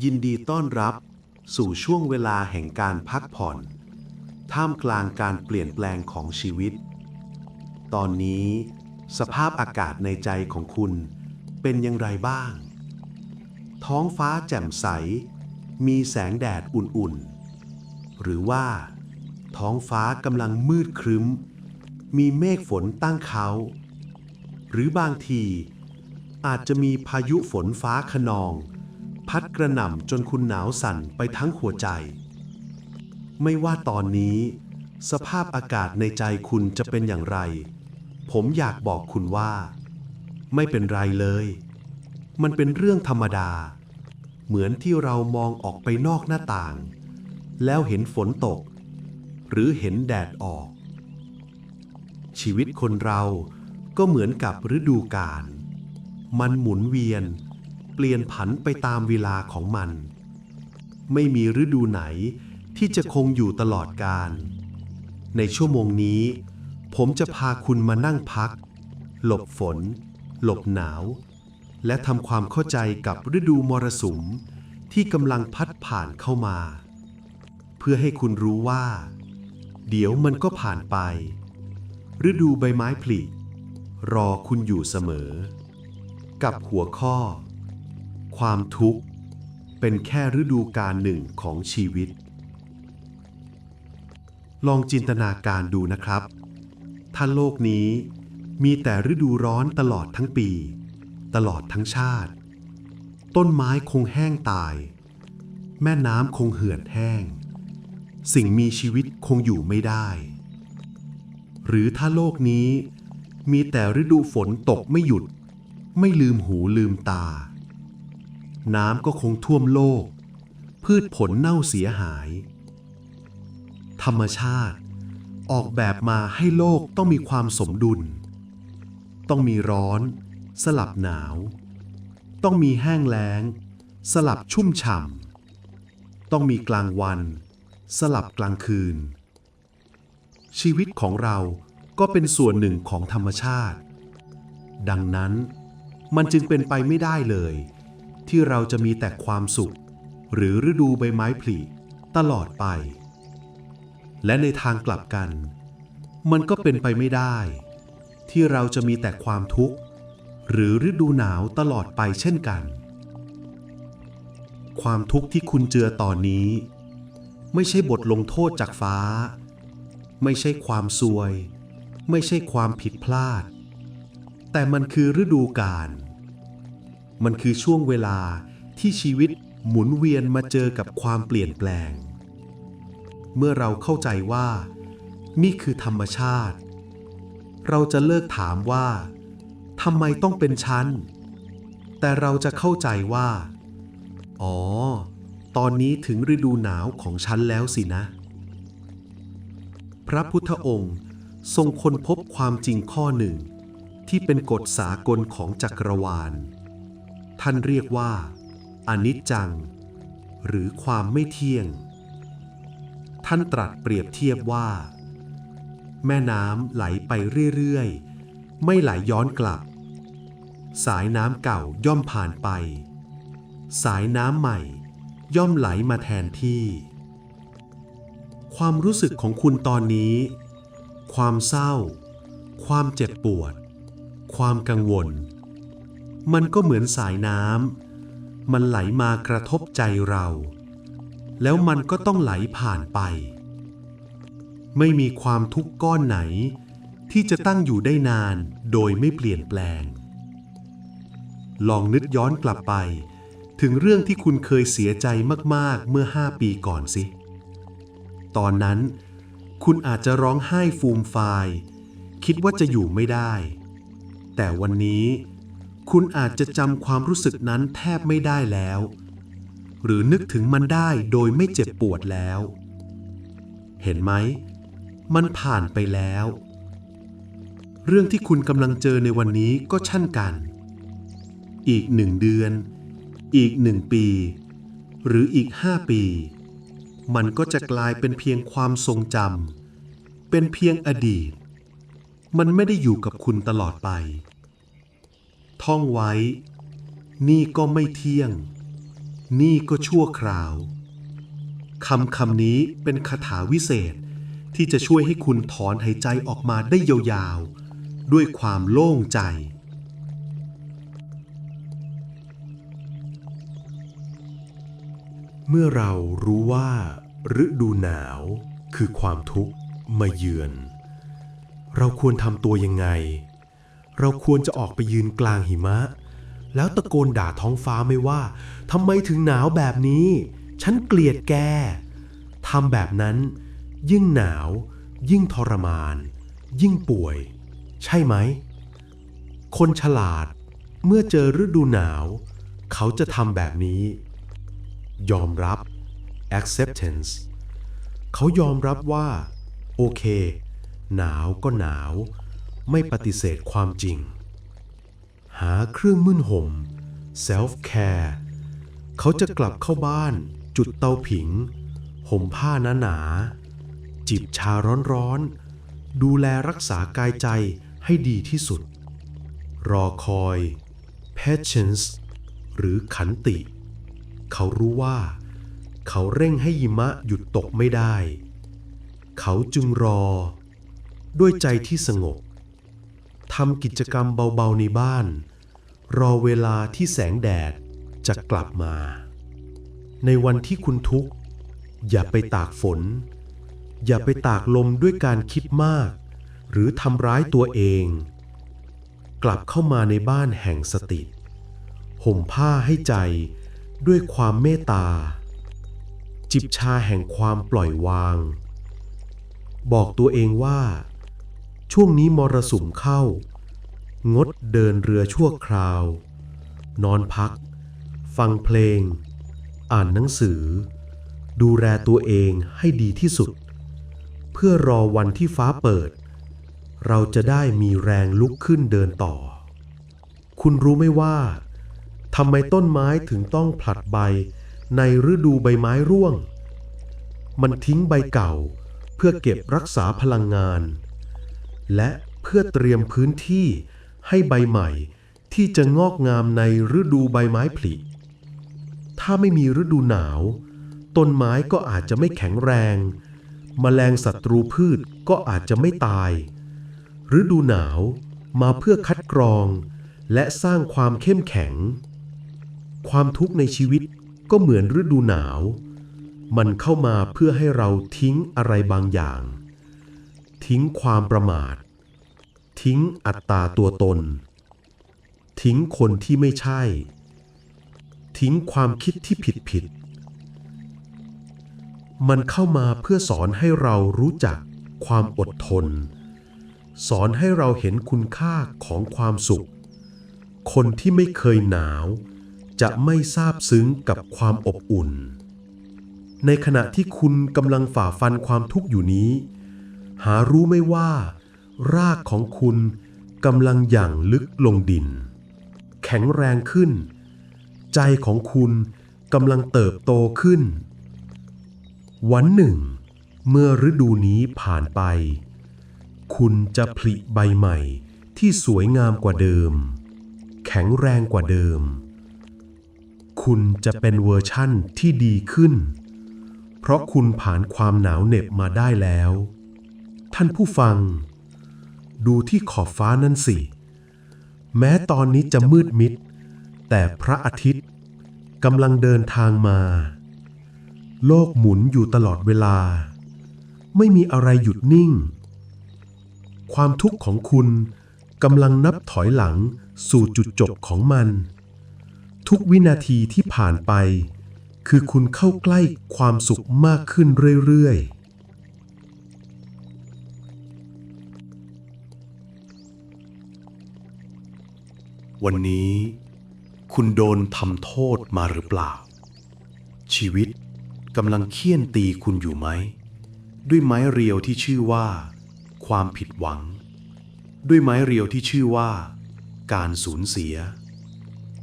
ยินดีต้อนรับสู่ช่วงเวลาแห่งการพักผ่อน ท่ามกลางการเปลี่ยนแปลงของชีวิต ตอนนี้สภาพอากาศในใจของคุณเป็นอย่างไรบ้าง ท้องฟ้าแจ่มใส มีแสงแดดอุ่นๆ หรือว่าท้องฟ้ากำลังมืดครึ้ม มีเมฆฝนตั้งเขา หรือบางทีอาจจะมีพายุฝนฟ้าขนอง พัดกระหน่ำจนคุณหนาวสั่นไปทั้งหัวใจ ไม่ว่าตอนนี้ สภาพอากาศในใจคุณจะเป็นอย่างไร ผมอยากบอกคุณว่า ไม่เป็นไรเลย มันเป็นเรื่องธรรมดา เหมือนที่เรามองออกไปนอกหน้าต่าง แล้วเห็นฝนตก หรือเห็นแดดออก ชีวิตคนเราก็เหมือนกับฤดูกาลมันหมุนเวียน เปลี่ยนผันไปตามเวลาของมัน ไม่มีฤดูไหนที่จะคงอยู่ตลอดกาลในชั่วโมงนี้ ผมจะพาคุณมานั่งพัก หลบฝน หลบหนาว และทำความเข้าใจกับฤดูมรสุมที่กำลังพัดผ่านเข้ามา เพื่อให้คุณรู้ว่า เดี๋ยวมันก็ผ่านไป ฤดูใบไม้ผลิรอคุณอยู่เสมอ กับหัวข้อ ความทุกข์ เป็นแค่ฤดูกาลหนึ่งของชีวิต ลองจินตนาการดูนะครับ ถ้าโลกนี้มีแต่ฤดูร้อนตลอดทั้งปี ตลอดทั้งชาติ ต้นไม้คงแห้งตาย แม่น้ำคงเหือดแห้ง สิ่งมีชีวิตคงอยู่ไม่ได้ หรือถ้าโลกนี้มีแต่ฤดูฝนตกไม่หยุด ไม่ลืมหูลืมตา น้ำก็คงท่วมโลก พืชผลเน่าเสียหาย ธรรมชาติออกแบบมาให้โลกต้องมีความสมดุล ต้องมีร้อน สลับหนาว ต้องมีแห้งแล้ง สลับชุ่มฉ่ำต้องมีกลางวัน สลับกลางคืน ชีวิตของเราก็เป็นส่วนหนึ่งของธรรมชาติ ดังนั้นมันจึงเป็นไปไม่ได้เลย ที่เราจะมีแต่ความสุข หรือฤดูใบไม้ผลิตลอดไป และในทางกลับกัน มันก็เป็นไปไม่ได้ ที่เราจะมีแต่ความทุกข์ หรือฤดูหนาวตลอดไปเช่นกัน ความทุกข์ที่คุณเจือตอนนี้ ไม่ใช่บทลงโทษจากฟ้า ไม่ใช่ความซวย ไม่ใช่ความผิดพลาด แต่มันคือฤดูกาล มันคือช่วงเวลาที่ชีวิตหมุนเวียนมาเจอกับความเปลี่ยนแปลง เมื่อเราเข้าใจว่า นี่คือธรรมชาติ เราจะเลิกถามว่าทำไมต้องเป็นฉันแต่เราจะเข้าใจว่า อ๋อ ตอนนี้ถึงฤดูหนาวของฉันแล้วสินะ พระพุทธองค์ทรงค้นพบความจริงข้อหนึ่ง ที่เป็นกฎสากลของจักรวาล ท่านเรียกว่า อนิจจัง หรือความไม่เที่ยง ท่านตรัสเปรียบเทียบว่า แม่น้ำไหลไปเรื่อยๆ ไม่ไหลย้อนกลับ สายน้ำเก่าย่อมผ่านไป สายน้ำใหม่ย่อมไหลมาแทนที่ ความรู้สึกของคุณตอนนี้ ความเศร้า ความเจ็บปวด ความกังวล มันก็เหมือนสายน้ำ มันไหลมากระทบใจเรา แล้วมันก็ต้องไหลผ่านไป ไม่มีความทุกข์ก้อนไหน ที่จะตั้งอยู่ได้นานโดยไม่เปลี่ยนแปลง ลองนึกย้อนกลับไป ถึงเรื่องที่คุณเคยเสียใจมากๆเมื่อห้าปีก่อนสิ ตอนนั้น คุณอาจจะร้องไห้ฟูมฟาย คิดว่าจะอยู่ไม่ได้ แต่วันนี้ คุณอาจจะจำความรู้สึกนั้นแทบไม่ได้แล้ว หรือนึกถึงมันได้โดยไม่เจ็บปวดแล้ว เห็นไหม มันผ่านไปแล้ว เรื่องที่คุณกำลังเจอในวันนี้ก็เช่นกัน อีกหนึ่งเดือน อีกหนึ่งปี หรืออีกห้าปี มันก็จะกลายเป็นเพียงความทรงจำเป็นเพียงอดีต มันไม่ได้อยู่กับคุณตลอดไป ท่องไว้ นี่ก็ไม่เที่ยง นี่ก็ชั่วคราวคำคำนี้เป็นคาถาวิเศษที่จะช่วยให้คุณถอนหายใจออกมาได้ยาวๆ ด้วยความโล่งใจ เมื่อเรารู้ว่าฤดูหนาวคือความทุกข์มาเยือน เราควรทำตัวยังไง เราควรจะออกไปยืนกลางหิมะ แล้วตะโกนด่าท้องฟ้าไม่ว่าทำไมถึงหนาวแบบนี้ ฉันเกลียดแกทำแบบนั้น ยิ่งหนาว ยิ่งทรมาน ยิ่งป่วย ใช่ไหม คนฉลาดเมื่อเจอฤดูหนาว เขาจะทำแบบนี้ ยอมรับ acceptance เขายอมรับว่า โอเค หนาวก็หนาว ไม่ปฏิเสธความจริง หาเครื่องมึนห่ม self care เขาจะกลับเข้าบ้าน จุดเตาผิง ห่มผ้าหนาหนาๆจิบชาร้อนๆ ดูแลรักษากายใจให้ดีที่สุด รอคอย patience หรือขันติ เขารู้ว่า เขาเร่งให้หิมะหยุดตกไม่ได้ เขาจึงรอ ด้วยใจที่สงบ ทำกิจกรรมเบาๆในบ้าน รอเวลาที่แสงแดดจะกลับมา ในวันที่คุณทุกข์ อย่าไปตากฝน อย่าไปตากลมด้วยการคิดมาก หรือทำร้ายตัวเอง กลับเข้ามาในบ้านแห่งสติ ห่มผ้าให้ใจด้วยความเมตตา จิบชาแห่งความปล่อยวาง บอกตัวเองว่า ช่วงนี้มรสุมเข้า งดเดินเรือชั่วคราว นอนพัก ฟังเพลง อ่านหนังสือ ดูแลตัวเองให้ดีที่สุด เพื่อรอวันที่ฟ้าเปิด เราจะได้มีแรงลุกขึ้นเดินต่อ คุณรู้ไหมว่าทำไมต้นไม้ถึงต้องผลัดใบในฤดูใบไม้ร่วง มันทิ้งใบเก่าเพื่อเก็บรักษาพลังงาน และเพื่อเตรียมพื้นที่ให้ใบใหม่ที่จะงอกงามในฤดูใบไม้ผลิ ถ้าไม่มีฤดูหนาว ต้นไม้ก็อาจจะไม่แข็งแรงแมลงศัตรูพืชก็อาจจะไม่ตาย ฤดูหนาวมาเพื่อคัดกรอง และสร้างความเข้มแข็ง ความทุกข์ในชีวิตก็เหมือนฤดูหนาว มันเข้ามาเพื่อให้เราทิ้งอะไรบางอย่าง ทิ้งความประมาท ทิ้งอัตตาตัวตน ทิ้งคนที่ไม่ใช่ ทิ้งความคิดที่ผิดผิด มันเข้ามาเพื่อสอนให้เรารู้จักความอดทน สอนให้เราเห็นคุณค่าของความสุข คนที่ไม่เคยหนาว จะไม่ซาบซึ้งกับความอบอุ่น ในขณะที่คุณกำลังฝ่าฟันความทุกข์อยู่นี้ หารู้ไม่ว่า รากของคุณกำลังหยั่งลึกลงดิน แข็งแรงขึ้น ใจของคุณกำลังเติบโตขึ้น วันหนึ่ง เมื่อฤดูนี้ผ่านไป คุณจะผลิใบใหม่ที่สวยงามกว่าเดิม แข็งแรงกว่าเดิม คุณจะเป็นเวอร์ชั่นที่ดีขึ้น เพราะคุณผ่านความหนาวเหน็บมาได้แล้ว ท่านผู้ฟัง ดูที่ขอบฟ้านั่นสิ แม้ตอนนี้จะมืดมิด แต่พระอาทิตย์กำลังเดินทางมา โลกหมุนอยู่ตลอดเวลา ไม่มีอะไรหยุดนิ่ง ความทุกข์ของคุณกำลังนับถอยหลังสู่จุดจบของมัน ทุกวินาทีที่ผ่านไป คือคุณเข้าใกล้ความสุขมากขึ้นเรื่อยๆ วันนี้ คุณโดนทำโทษมาหรือเปล่า ชีวิตกำลังเคี่ยนตีคุณอยู่ไหม ด้วยไม้เรียวที่ชื่อว่า ความผิดหวัง ด้วยไม้เรียวที่ชื่อว่า การสูญเสีย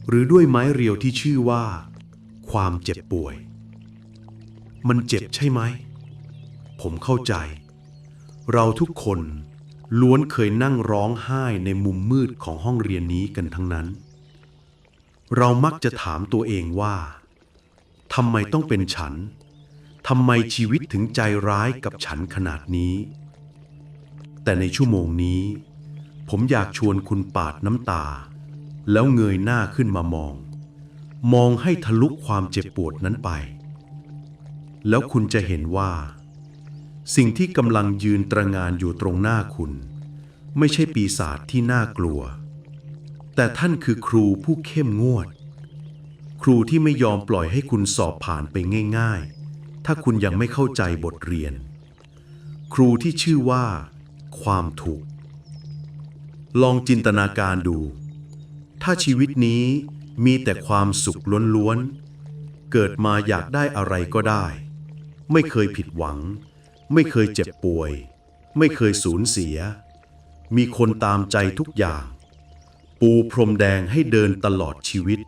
หรือด้วยไม้เรียวที่ชื่อว่า ความเจ็บป่วย มันเจ็บใช่ไหม ผมเข้าใจ เราทุกคน ล้วนเคยนั่งร้องไห้ในมุมมืดของห้องเรียนนี้กันทั้งนั้น เรามักจะถามตัวเองว่าทำไมต้องเป็นฉันทำไมชีวิตถึงใจร้ายกับฉันขนาดนี้ แต่ในชั่วโมงนี้ ผมอยากชวนคุณปาดน้ำตา แล้วเงยหน้าขึ้นมามอง มองให้ทะลุความเจ็บปวดนั้นไป แล้วคุณจะเห็นว่า สิ่งที่กำลังยืนตระงานอยู่ตรงหน้าคุณ ไม่ใช่ปีศาจที่น่ากลัว แต่ท่านคือครูผู้เข้มงวด ครูที่ไม่ยอมปล่อยให้คุณสอบผ่านไปง่าย ๆ ถ้าคุณยังไม่เข้าใจบทเรียน ครูที่ชื่อว่า ความถูก ลองจินตนาการดู ถ้าชีวิตนี้มีแต่ความสุขล้วนๆ เกิดมาอยากได้อะไรก็ได้ ไม่เคยผิดหวัง ไม่เคยเจ็บป่วย ไม่เคยสูญเสีย มีคนตามใจทุกอย่าง ปูพรมแดงให้เดินตลอดชีวิต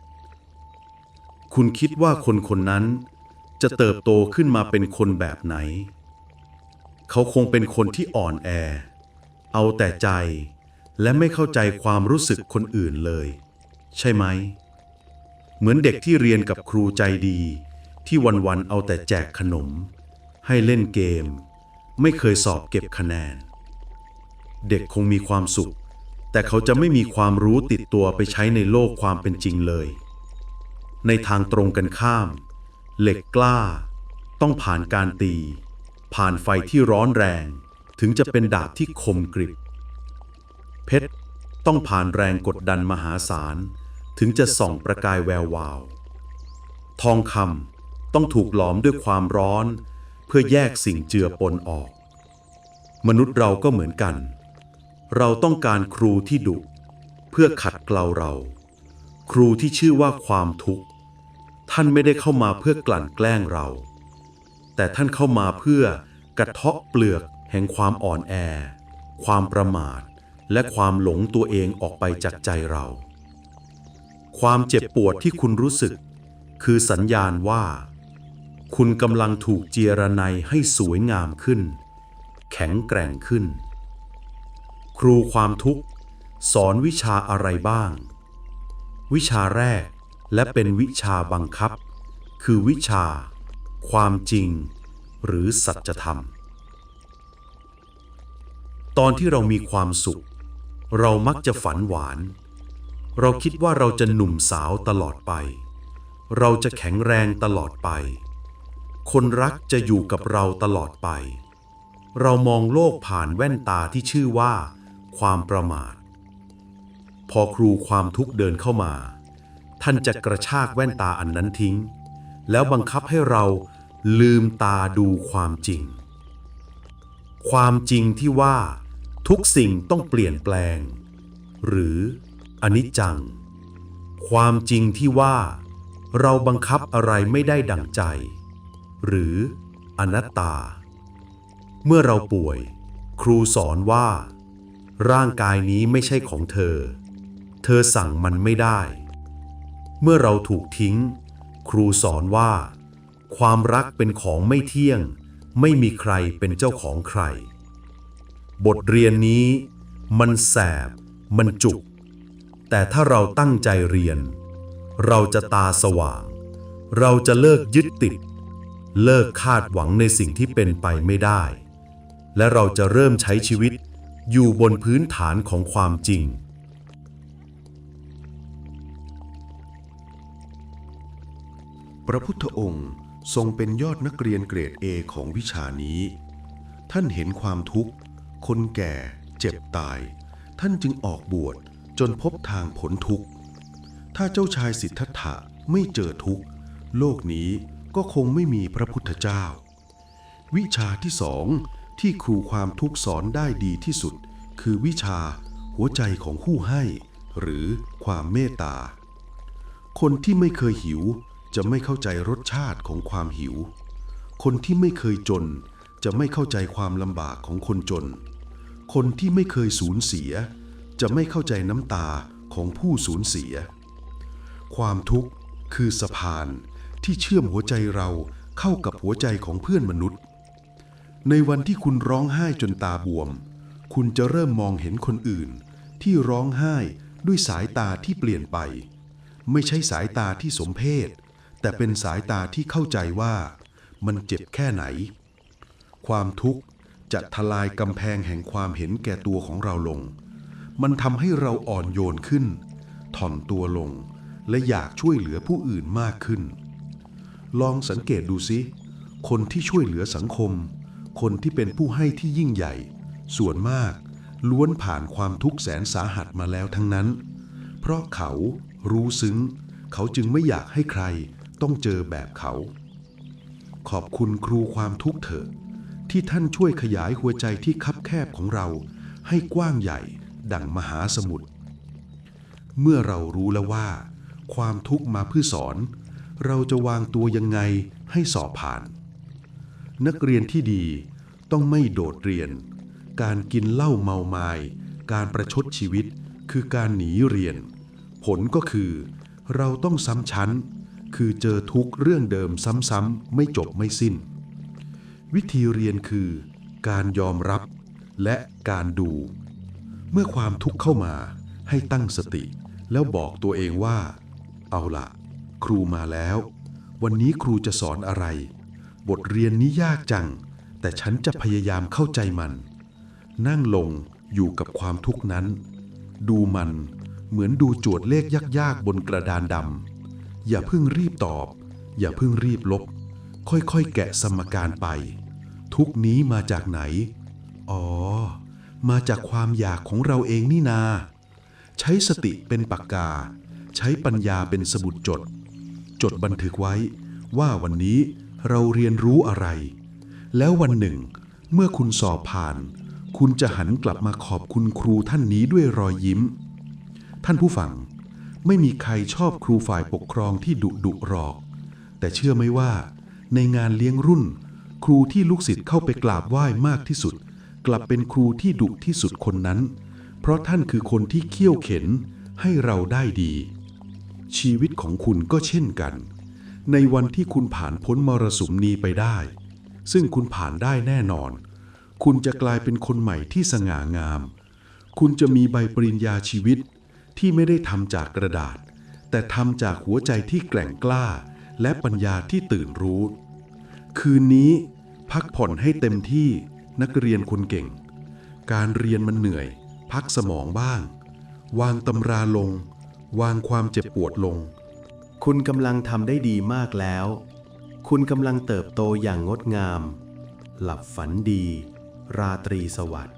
คุณคิดว่าคนคนนั้นจะเติบโตขึ้นมาเป็นคนแบบไหน เขาคงเป็นคนที่อ่อนแอ เอาแต่ใจ และไม่เข้าใจความรู้สึกคนอื่นเลย ใช่ไหม เหมือนเด็กที่เรียนกับครูใจดีที่วันๆเอาแต่แจกขนม ให้เล่นเกม ไม่เคยสอบเก็บคะแนน เด็กคงมีความสุข แต่เขาจะไม่มีความรู้ติดตัวไปใช้ในโลกความเป็นจริงเลย ในทางตรงกันข้าม เหล็กกล้า ต้องผ่านการตี ผ่านไฟที่ร้อนแรง ถึงจะเป็นดาบที่คมกริบ เพชรต้องผ่านแรงกดดันมหาศาล ถึงจะส่องประกายแวววาว ทองคำต้องถูกหลอมด้วยความร้อน พื่อแยกสิ่งเจือปนออก มนุษย์เราก็เหมือนกัน เราต้องการครูที่ดุ เพื่อขัดเกลาเรา ครูที่ชื่อว่าความทุกข์ ท่านไม่ได้เข้ามาเพื่อกลั่นแกล้งเรา แต่ท่านเข้ามาเพื่อกระเทาะเปลือกแห่งความอ่อนแอ ความประมาท และความหลงตัวเองออกไปจากใจเรา ความเจ็บปวดที่คุณรู้สึก คือสัญญาณว่า คุณกำลังถูกเจียรนัยให้สวยงามขึ้น แข็งแกร่งขึ้น ครูความทุกข์ สอนวิชาอะไรบ้าง วิชาแรกและเป็นวิชาบังคับ คือวิชา ความจริง หรือสัจธรรม ตอนที่เรามีความสุข เรามักจะฝันหวาน เราคิดว่าเราจะหนุ่มสาวตลอดไป เราจะแข็งแรงตลอดไป คนรักจะอยู่กับเราตลอดไป เรามองโลกผ่านแว่นตาที่ชื่อว่า ความประมาท พอครูความทุกข์เดินเข้ามา ท่านจะกระชากแว่นตาอันนั้นทิ้ง แล้วบังคับให้เราลืมตาดูความจริง ความจริงที่ว่า ทุกสิ่งต้องเปลี่ยนแปลง หรืออนิจจัง ความจริงที่ว่า เราบังคับอะไรไม่ได้ดั่งใจ หรืออนัตตา เมื่อเราป่วย ครูสอนว่า ร่างกายนี้ไม่ใช่ของเธอ เธอสั่งมันไม่ได้ เมื่อเราถูกทิ้ง ครูสอนว่า ความรักเป็นของไม่เที่ยง ไม่มีใครเป็นเจ้าของใคร บทเรียนนี้ มันแสบ มันจุก แต่ถ้าเราตั้งใจเรียน เราจะตาสว่าง เราจะเลิกยึดติด เลิกคาดหวังในสิ่งที่เป็นไปไม่ได้ และเราจะเริ่มใช้ชีวิตอยู่บนพื้นฐานของความจริง พระพุทธองค์ทรงเป็นยอดนักเรียนเกรดเอของวิชานี้ ท่านเห็นความทุกข์ คนแก่เจ็บตาย ท่านจึงออกบวชจนพบทางพ้นทุกข์ ถ้าเจ้าชายสิทธัตถะไม่เจอทุกข์ โลกนี้ ก็คงไม่มีพระพุทธเจ้า วิชาที่สองที่ครูความทุกข์สอนได้ดีที่สุด คือวิชาหัวใจของผู้ให้ หรือความเมตตา คนที่ไม่เคยหิวจะไม่เข้าใจรสชาติของความหิว คนที่ไม่เคยจนจะไม่เข้าใจความลำบากของคนจน คนที่ไม่เคยสูญเสีย จะไม่เข้าใจน้ำตาของผู้สูญเสีย ความทุกข์คือสะพาน ที่เชื่อมหัวใจเราเข้ากับหัวใจของเพื่อนมนุษย์ ในวันที่คุณร้องไห้จนตาบวม คุณจะเริ่มมองเห็นคนอื่น ที่ร้องไห้ด้วยสายตาที่เปลี่ยนไป ไม่ใช่สายตาที่สมเพศ แต่เป็นสายตาที่เข้าใจว่ามันเจ็บแค่ไหน ความทุกข์จะทลายกำแพงแห่งความเห็นแก่ตัวของเราลง มันทำให้เราอ่อนโยนขึ้น ถ่อมตัวลง และอยากช่วยเหลือผู้อื่นมากขึ้น ลองสังเกตดูซิคนที่ช่วยเหลือสังคม คนที่เป็นผู้ให้ที่ยิ่งใหญ่ ส่วนมากล้วนผ่านความทุกข์แสนสาหัสมาแล้วทั้งนั้น เพราะเขารู้ซึ้ง เขาจึงไม่อยากให้ใครต้องเจอแบบเขา ขอบคุณครูความทุกข์เถอะที่ท่านช่วยขยายหัวใจที่คับแคบของเราให้กว้างใหญ่ดั่งมหาสมุทรเมื่อเรารู้แล้วว่า ความทุกข์มาเพื่อสอน เราจะวางตัวยังไงให้สอบผ่าน นักเรียนที่ดีต้องไม่โดดเรียน การกินเหล้าเมาไมายการประชดชีวิตคือการหนีเรียน ผลก็คือ เราต้องซ้ำชั้น คือเจอทุกเรื่องเดิมซ้ำๆไม่จบไม่สิ้น วิธีเรียนคือ การยอมรับและการดู เมื่อความทุกข์เข้ามาให้ตั้งสติ แล้วบอกตัวเองว่า เอาละ ครูมาแล้ว วันนี้ครูจะสอนอะไร บทเรียนนี้ยากจัง แต่ฉันจะพยายามเข้าใจมัน นั่งลงอยู่กับความทุกข์นั้น ดูมันเหมือนดูโจทย์เลขยากๆบนกระดานดำ อย่าเพิ่งรีบตอบ อย่าเพิ่งรีบลบ ค่อยๆ แกะสมการไป ทุกนี้มาจากไหน อ๋อ มาจากความอยากของเราเองนี่นา ใช้สติเป็นปากกา ใช้ปัญญาเป็นสมุดจด จดบันทึกไว้ว่าวันนี้เราเรียนรู้อะไร แล้ววันหนึ่ง เมื่อคุณสอบผ่าน คุณจะหันกลับมาขอบคุณครูท่านนี้ด้วยรอยยิ้ม ท่านผู้ฟัง ไม่มีใครชอบครูฝ่ายปกครองที่ดุดุหรอก แต่เชื่อไหมว่า ในงานเลี้ยงรุ่น ครูที่ลูกศิษย์เข้าไปกราบไหว้มากที่สุด กลับเป็นครูที่ดุที่สุดคนนั้น เพราะท่านคือคนที่เคี่ยวเข็นให้เราได้ดี ชีวิตของคุณก็เช่นกัน ในวันที่คุณผ่านพ้นมรสุมนี้ไปได้ ซึ่งคุณผ่านได้แน่นอน คุณจะกลายเป็นคนใหม่ที่สง่างาม คุณจะมีใบปริญญาชีวิตที่ไม่ได้ทำจากกระดาษ แต่ทำจากหัวใจที่แกร่งกล้า และปัญญาที่ตื่นรู้ คืนนี้พักผ่อนให้เต็มที่นักเรียนคนเก่ง การเรียนมันเหนื่อย พักสมองบ้าง วางตำราลง วางความเจ็บปวดลง คุณกำลังทำได้ดีมากแล้ว คุณกำลังเติบโตอย่างงดงาม หลับฝันดี ราตรีสวัสดิ์